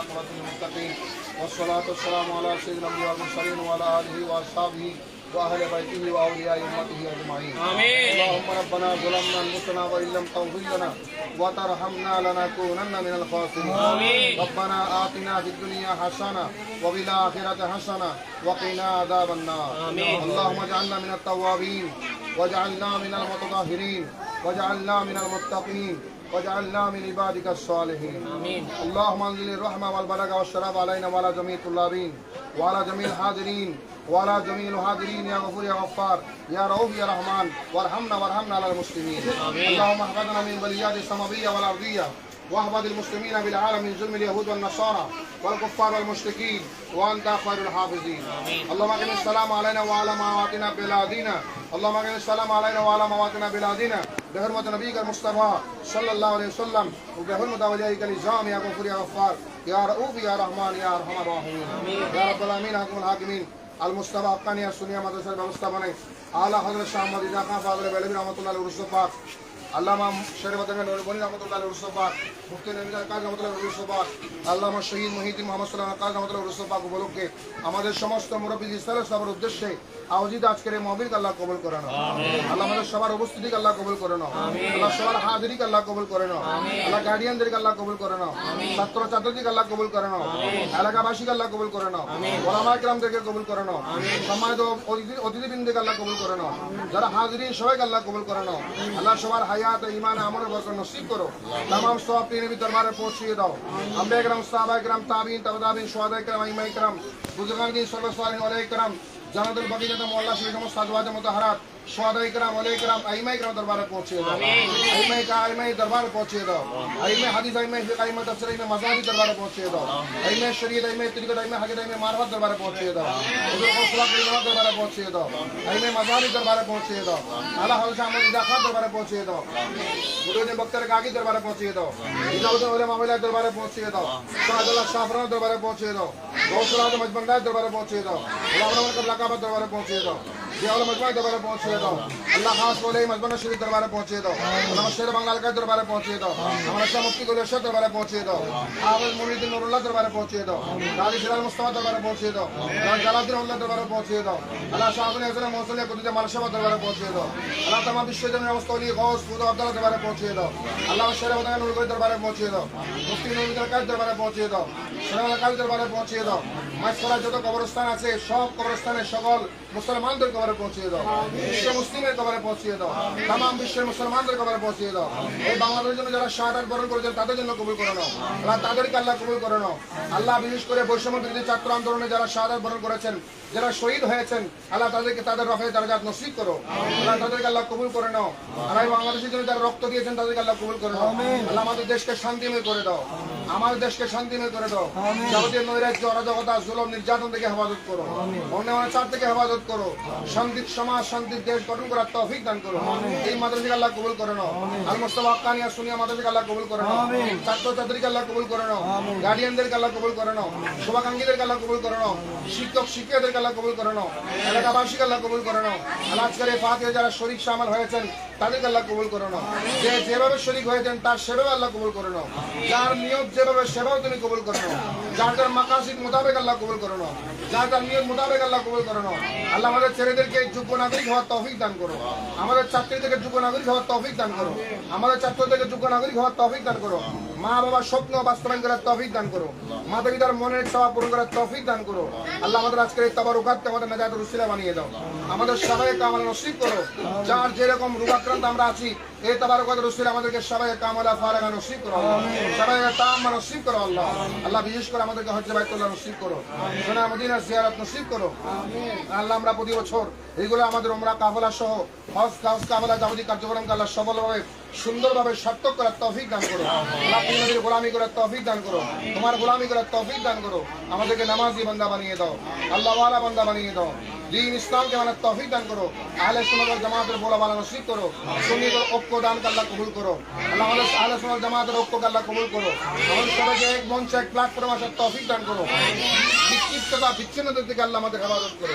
والعاقبة للمتقين والصلاة والسلام على سيد الأنبياء والمرسلين وعلى آله وأصحابه وأهل بيته وأولياء أمته أجمعين آمين. اللهم ربنا ظلمنا أنفسنا وإن لم تغفر لنا وترحمنا لنكونن من الخاسرين آمين. ربنا آتنا في الدنيا حسنة وفي الآخرة حسنة وقنا عذاب النار آمين. اللهم اجعلنا من التوابين واجعلنا من المتطهرين واجعلنا من المتقين واجعلنا من عبادك الصالحين آمين. اللهم انزل الرحمة والبركة والشراب علينا وعلى جميع الطلابين وعلى جميع الحاضرين وعلى جميع الحاضرين يا غفور يا غفار يا رؤوف يا رحمن وارحمنا وارحمنا على المسلمين آمين. اللهم احفظنا من بليات السماوية والأرضية واحفظ المسلمين بالعالم من ظلم اليهود والنصارى والكفار والمشركين وانت خير الحافظين آمين. اللهم اقم السلام علينا وعلى مواتنا بلادنا اللهم اقم السلام علينا وعلى مواتنا بلادنا بحرمة نبيك المصطفى صلى الله عليه وسلم وبحرمة أوليائك الإزام يا غفور يا غفار يا رؤوف يا رحمن يا أرحم الراحمين يا رب العالمين حكم الحاكمين المصطفى حقاني السنية مدرسة ব্যবস্থা বানাই আলা হযরত শাহ আহমদ ইজা খান ফাদলে বেলবি রহমাতুল্লাহ উরুস পাক আল্লামা রহমতুল্লাহ মুফতি কাজ রহমতুল্লাহ উরুস আল্লামা শহীদ মহিউদ্দিন মোহাম্মদ সাল্লাল্লাহু কাজ রহমতুল্লাহ উরুস উপলক্ষে আমাদের সমস্ত মুরব্বী ইসলামের সবার উদ্দেশ্যে আয়োজিত আজকের এই মহবিলকে আল্লাহ কবুল করে নাও। আল্লাহ আমাদের সবার উপস্থিতিকে আল্লাহ কবুল করে নাও। আল্লাহ সবার হাজিরিকে আল্লাহ কবুল করে নাও। আল্লাহ গার্ডিয়ানদেরকে আল্লাহ কবুল করে নাও। ছাত্র ছাত্রীকে আল্লাহ কবুল করে নাও। এলাকাবাসীকে আল্লাহ কবুল করে নাও। ওলামা কবুল করে নাও। সম্মানিত অতিথি- অতিথিবৃন্দকে আল্লাহ কবুল করে নাও। যারা হাজিরিন সবাইকে আল্লাহ কবুল করে নাও। আল্লাহ সবার হায়াত ইমান আমল বরকত নসিব করো। তামাম সব নবী দরবারে পৌঁছিয়ে দাও। আম্বে একরাম সাহাবা একরাম তাবিন তাবদাবিন সোহাদা একরাম ইমা একরাম বুজুর্গান দিন ওয়ালাইকুম একরাম বাকি বাকিজাত মোল্লা শরীফ সমস্ত সাজওয়াজে মুতাহারাত সোহাদা একরাম ওয়ালাইকুম একরাম আইমা একরাম দরবারে পৌঁছিয়ে দাও আইমা কা আইমা দরবারে পৌঁছিয়ে দাও আইমা হাদিস আইমা ফিক আইমা তাফসীর আইমা মাযহাবি দরবারে পৌঁছিয়ে দাও আইমা শরীয়ত আইমা তরিকত আইমা হাদিস আইমা মারফত দরবারে পৌঁছিয়ে দাও হুজুর কৌশলা করিমা দরবারে পৌঁছিয়ে দাও আইমা মাযহাবি দরবারে পৌঁছিয়ে দাও আলা হল শামুল ইজাফা দরবারে পৌঁছিয়ে দাও গুরুজন বক্তার কাকি দরবারে পৌঁছিয়ে দাও ইজাউদ্দিন ওলামা মাহমিলা দরবারে পৌঁছিয়ে দাও শাহদুল্লাহ শাহফরান দরবারে পৌঁছিয়ে দাও গৌসুল আজম মজবন্দার দরবারে পৌঁছিয়ে দাও রহমান লাকাবাদ দরবারে পৌঁছিয়ে দাও জিয়াউল মজমাই দরবারে পৌঁছিয়ে দাও আল্লাহ খাস বলে মজবানা শরীফ দরবারে পৌঁছিয়ে দাও আমার শের বাংলার কাজ দরবারে পৌঁছিয়ে দাও আমার শাহ মুফতি গুল এরশাদ দরবারে পৌঁছিয়ে দাও আবুল মুরিদ নুরুল্লাহ দরবারে পৌঁছিয়ে দাও গাজী সিরাজ মুস্তাফা দরবারে পৌঁছিয়ে দাও জালাউদ্দিন আল্লাহ দরবারে পৌঁছিয়ে দাও আল্লাহ শাহুল হাসান মৌসুলিয়া কুতুজা মালশাবা দরবারে পৌঁছিয়ে দাও আল্লাহ তামাম বিশ্বজনের অবস্থা অলি গৌস ফুদ আব্দুল্লাহ দরবারে পৌঁছিয়ে দাও আল্লাহ শের বাংলা কাজ কাজ দাও মাছখোলার যত কবরস্থান আছে সব কবরস্থানের সকল মুসলমানদের কবরে পৌঁছিয়ে দাও। বিশ্ব মুসলিমের কবরে পৌঁছিয়ে দাও। তাম বিশ্বের মুসলমানদের কবরে পৌঁছিয়ে দাও। এই বাংলাদেশের জন্য যারা শাহাদ বরণ করেছেন তাদের জন্য কবুল করে নাও। আল্লাহ তাদেরকে আল্লাহ কবুল করে নাও। আল্লাহ বিশেষ করে বৈষম্য বিরোধী ছাত্র আন্দোলনে যারা শাহাদ বরণ করেছেন যারা শহীদ হয়েছেন আল্লাহ তাদেরকে তাদের রফে দারাজাত নসিব করো। আল্লাহ তাদেরকে আল্লাহ কবুল করে নাও। আল্লাহ এই বাংলাদেশের জন্য যারা রক্ত দিয়েছেন তাদেরকে আল্লাহ কবুল করে নাও। আল্লাহ আমাদের দেশকে শান্তিময় করে দাও। আমাদের দেশকে শান্তিময় করে দাও। যাবতীয় নৈরাজ্য অরাজকতা জুলম নির্যাতন থেকে হেফাজত করো। অন্য চার থেকে হেফাজত করো। শান্তির সমাজ শান্তির দেশ গঠন করার তৌফিক দান করো। এই মাদ্রাসাকে আল্লাহ কবুল করে নাও। আল মুস্তাফা কানিয়া সুনিয়া মাদ্রাসাকে আল্লাহ কবুল করে নাও। ছাত্র ছাত্রীকে আল্লাহ কবুল করে নাও। গার্ডিয়ানদেরকে আল্লাহ কবুল করে নাও। শুভাকাঙ্ক্ষীদেরকে আল্লাহ কবুল করে নাও। শিক্ষক শিক্ষকদেরকে আল্লাহ কবুল করে নাও। এলাকাবাসীকে আল্লাহ কবুল করে নাও। আল্লাহ আজকের এই ফাতিহা যারা শরীক সামাল হয়েছেন তাদেরকে আল্লাহ কবুল করে নাও। যে যেভাবে শরীক হয়েছেন তার সেভাবে আল্লাহ কবুল করে নাও। যার নিয়ত যেভাবে সেভাবে তুমি কবুল করে যার যার মাকাসিদ মোতাবেক আল্লাহ কবুল করে যার যার নিয়ত মোতাবেক আল্লাহ কবুল করে আল্লাহ আমাদের ছেলেদেরকে যোগ্য নাগরিক হওয়ার তৌফিক দান করো। আমাদের ছাত্রীদেরকে যোগ্য নাগরিক হওয়ার তৌফিক দান করো। আমাদের ছাত্রদেরকে যোগ্য নাগরিক হওয়ার তৌফিক দান করো। মা বাবার স্বপ্ন বাস্তবায়ন করার তৌফিক দান করো। মাতা পিতার মনের চাওয়া পূরণ করার তৌফিক দান করো। আল্লাহ আমাদের আজকের এই তাবার তাবারুকাতকে আমাদের নাজাত রুসিলা বানিয়ে দাও। আমাদের সবাইকে কামাল নসিব করো। যার যেরকম রোগাক্রান্ত আমরা আছি এই তাবারুকাত রুসিলা আমাদেরকে সবাই কামালা ফারাগা নসিব করো। সবাইকে তাম্মা নসিব করো আল্লাহ। আল্লাহ বিশেষ করে আমাদেরকে হজ্জে বাইতুল্লাহ নসিব করো। সোনা মদিনা জিয়ারত নসিব করো। আল্লাহ আমরা প্রতি বছর এইগুলো আমাদের ওমরা কাফলা সহ হজ কাজ কাফলা যাবতীয় কার্যক্রমকে আল্লাহ সফলভাবে সুন্দরভাবে সার্থক করার তৌফিক দান করো। আল্লাহ তুমি গোলামি করার তৌফিক দান করো। তোমার গোলামি করার তৌফিক দান করো। আমাদেরকে নামাজি বান্দা বানিয়ে দাও। আল্লাহ ওয়ালা বান্দা বানিয়ে দাও। দিন ইসলামকে মানে তফিক দান করো, আহলে সোনার জামাতের বোলা বালা নসিব করো, সুন্নিদের ঐক্য দান কাল্লা কবুল করো, আল্লাহ আহলে সোনার জামাতের ঐক্য কাল্লা কবুল করো, আমাদের সবাইকে এক মঞ্চে, এক প্ল্যাটফর্মে আসার তৌফিক দান করো। বিক্ষিপ্ততা বিচ্ছিন্নতা থেকে আল্লাহ আমাদের হেফাজত করো।